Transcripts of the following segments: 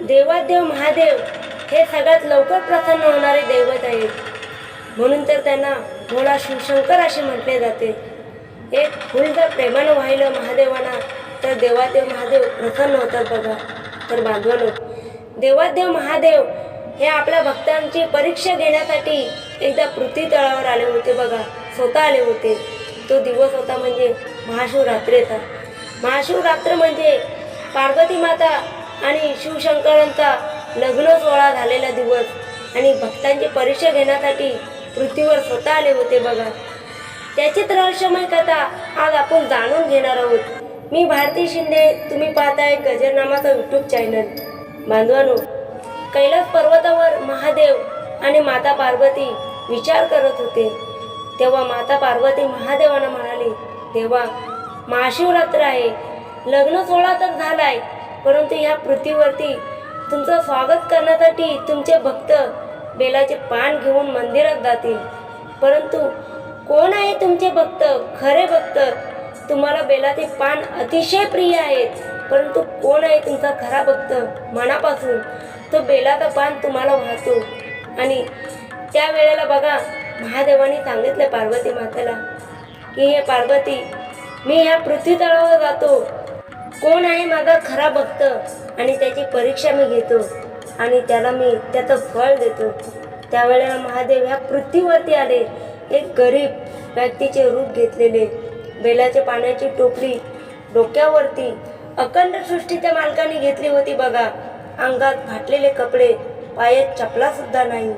देवादेव महादेव हे सगळ्यात लवकर प्रसन्न होणारे दैवत आहेत. म्हणून तर त्यांना भोळा शिवशंकर असे म्हटले जाते. एक फुल जर प्रेमानं वाहिलं महादेवांना तर देवादेव महादेव प्रसन्न होतात बघा. तर बांधवानो देवादेव महादेव हे आपल्या भक्तांची परीक्षा घेण्यासाठी एकदा पृथ्वी तळावर आले होते बघा. स्वतः आले होते. तो दिवस होता म्हणजे महाशिवरात्रीचा महाशिवरात्र म्हणजे पार्वती माता आणि शिवशंकरांचा लग्न सोहळा झालेला दिवस. आणि भक्तांची परीक्षा घेण्यासाठी पृथ्वीवर स्वतः आले होते बघा. त्याचीच रहस्यमय कथा आज आपण जाणून घेणार आहोत. मी भारती शिंदे तुम्ही पाहताय गजरनामाचा यूट्यूब चॅनल बांधवानो कैलास पर्वतावर महादेव आणि माता पार्वती विचार करत होते. तेव्हा माता पार्वती महादेवांना म्हणाली तेव्हा महाशिवरात्र आहे. लग्न सोहळा तर झालाय. परंतु ह्या पृथ्वीवरती तुमचं स्वागत करण्यासाठी तुमचे भक्त बेलाचे पान घेऊन मंदिरात जातील. परंतु कोण आहे तुमचे भक्त? खरे भक्त? तुम्हाला बेलाचे पान अतिशय प्रिय आहेत. परंतु कोण आहे तुमचा खरा भक्त? मनापासून. तो बेलाचा पान तुम्हाला वाहतो. आणि त्या वेळेला बघा महादेवाने सांगितलं पार्वती मातेला की हे पार्वती मी ह्या पृथ्वी तळावर जातो. कोण आहे माझा खरा भक्त? आणि त्याची परीक्षा मी घेतो. आणि त्याला मी त्याचं फळ देतो. त्यावेळेला महादेव ह्या पृथ्वीवरती आले. एक गरीब व्यक्तीचे रूप घेतलेले. बेलाच्या पाण्याची टोपली डोक्यावरती. अखंड सृष्टीच्या मालकाने घेतली होती बघा. अंगात फाटलेले कपडे पायात चपलासुद्धा नाही.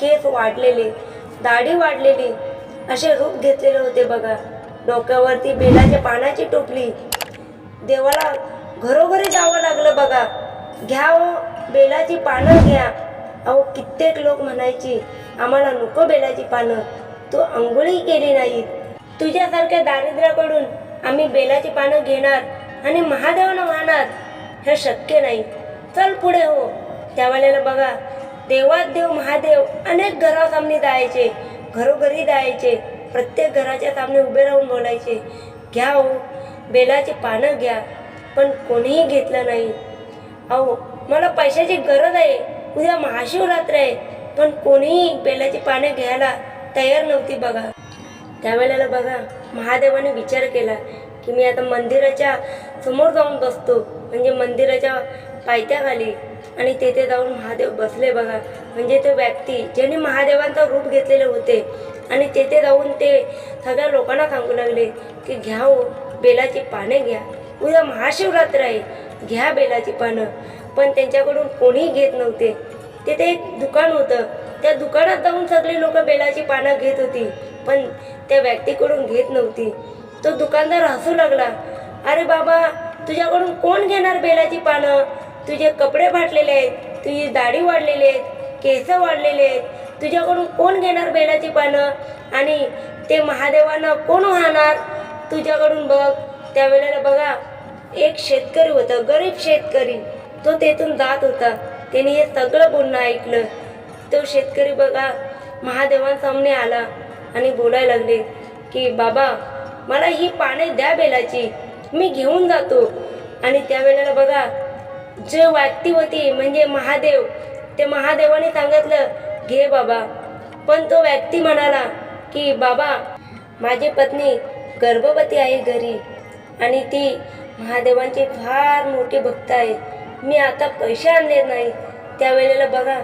केस वाढलेले दाढी वाढलेली. असे रूप घेतलेले होते बघा. डोक्यावरती बेलाच्या पानाची टोपली देवाला घरोघरी जावं लागलं बघा. घ्या हो बेलाची पानं घ्या. अहो कित्येक लोक म्हणायची आम्हाला नको बेलाची पानं. तू अंघोळी केली नाही तुझ्यासारख्या दारिद्र्याकडून आम्ही बेलाची पानं घेणार आणि महादेवानं वाहणार हे शक्य नाही. चल पुढे हो. त्यावेळेला बघा देवात देव महादेव अनेक घरासामने जायचे. घरोघरी जायचे. प्रत्येक घराच्या सामने उभे राहून बोलायचे. घ्या हो बेलाचे पानं घ्या पण कोणीही घेतलं नाही. अहो मला पैशाची गरज आहे. उद्या महाशिवरात्र आहे पण कोणीही बेलाची पानं घ्यायला तयार नव्हती बघा. त्यावेळेला बघा महादेवाने विचार केला की मी आता मंदिराच्या समोर जाऊन बसतो. म्हणजे मंदिराच्या पायथ्याखाली. आणि तेथे जाऊन महादेव बसले बघा. म्हणजे ते व्यक्ती ज्याने महादेवांचं रूप घेतलेले होते आणि तेथे जाऊन ते सगळ्या लोकांना सांगू लागले की घ्या हो बेलाची पाने घ्या. उद्या महाशिवरात्र आहे घ्या बेलाची पानं. पण त्यांच्याकडून कोणीही घेत नव्हते. तेथे एक दुकान होतं. त्या दुकानात जाऊन सगळी लोक बेलाची पानं घेत होती पण त्या व्यक्तीकडून घेत नव्हती. तो दुकानदार हसू लागला. अरे बाबा तुझ्याकडून कोण घेणार बेलाची पानं? तुझे कपडे फाटलेले आहेत तुझी दाढी वाढलेली आहेत केस वाढलेले आहेत तुझ्याकडून कोण घेणार बेलाची पानं? आणि ते महादेवांना कोण वाहणार तुझ्याकडून बघ. त्यावेळेला बघा एक शेतकरी होता गरीब शेतकरी. तो तेथून जात होता. त्याने हे सगळं बोलणं ऐकलं. तो शेतकरी बघा महादेवांसामने आला आणि बोलायला लागले की बाबा मला ही पाने द्या बेलाची. मी घेऊन जातो. आणि त्यावेळेला बघा जे व्यक्ती होती म्हणजे महादेव ते महादेवाने सांगितलं घे बाबा. पण तो व्यक्ती म्हणाला की बाबा माझी पत्नी गर्भवती आहे घरी आणि ती महादेवांची फार मोठी भक्त आहे. मी आता पैसे आणले नाही. त्यावेळेला बघा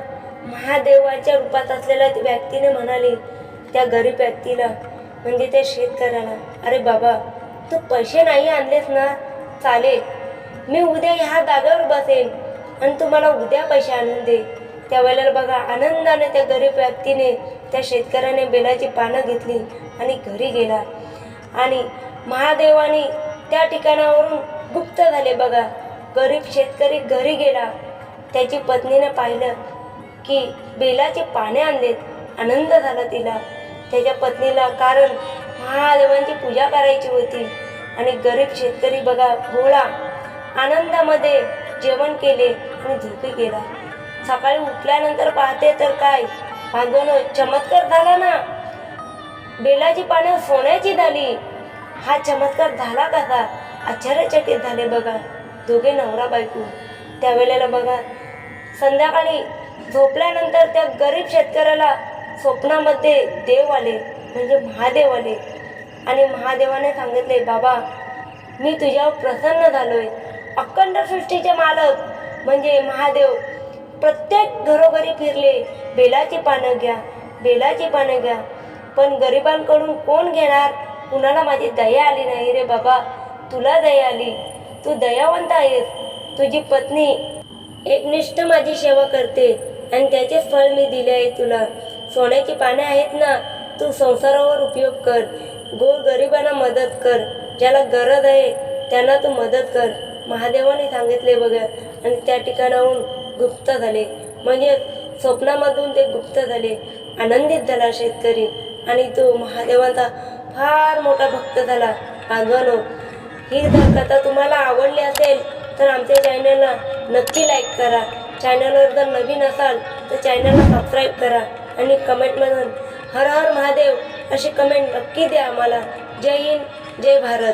महादेवाच्या रूपात असलेल्या व्यक्तीने म्हणाली त्या गरीब व्यक्तीला म्हणजे त्या शेतकऱ्याला अरे बाबा तू पैसे नाही आणलेस ना? चालेल. मी उद्या ह्या जागेवर बसेन आणि तुम्हाला उद्या पैसे आणून दे. त्यावेळेला बघा आनंदाने त्या गरीब व्यक्तीने त्या शेतकऱ्याने बेलाची पानं घेतली आणि घरी गेला. आणि महादेवाने त्या ठिकाणावरून गुप्त झाले बघा. गरीब शेतकरी घरी गेला. त्याची पत्नीने पाहिलं की बेलाचे पाने आणलेत. आनंद झाला तिला. त्याच्या पत्नीला कारण महादेवांची पूजा करायची होती. आणि गरीब शेतकरी बघा भोळा. आनंदामध्ये जेवण केले आणि झोपी गेला. सकाळी उठल्यानंतर पाहते तर काय? बांधवनं चमत्कार झाला ना? बेलाची पानं सोन्याची झाली. हा चमत्कार झाला कसा? आश्चर्यचकित झाले बघा. दोघे नवरा बायको. त्यावेळेला बघा. संध्याकाळी झोपल्यानंतर त्या गरीब शेतकऱ्याला स्वप्नामध्ये देव आले म्हणजे महादेव आले. आणि महादेवाने सांगितले बाबा मी तुझ्यावर प्रसन्न झालोय. अखंड सृष्टीचे मालक म्हणजे महादेव प्रत्येक घरोघरी फिरले बेलाची पानं घ्या बेलाची पानं घ्या. पण गरिबांकडून कोण घेणार? कुणाला माझी दया आली नाही रे बाबा? तुला दया आली. तू दयावंत आहेस. तुझी पत्नी एकनिष्ठ माझी सेवा करते आणि त्याचेच फळ मी दिले आहे तुला. सोन्याची पाने आहेत ना तू संसारावर उपयोग कर. गोर गरिबांना मदत कर. ज्याला गरज आहे त्यांना तू मदत कर. महादेवाने सांगितले बघा. आणि त्या ठिकाणाहून गुप्त झाले. म्हणजे स्वप्नामधून ते गुप्त झाले. आनंदित झाला शेतकरी. आणि तो महादेवांचा फार मोठा भक्त झाला. बांधवानो ही जर कथा तुम्हाला आवडली असेल तर आमच्या चॅनलला नक्की लाईक करा. चॅनलवर जर नवीन असाल तर चॅनलला सबस्क्राईब करा. आणि कमेंटमधून हर हर महादेव अशी कमेंट नक्की द्या आम्हाला. जय हिंद जय भारत.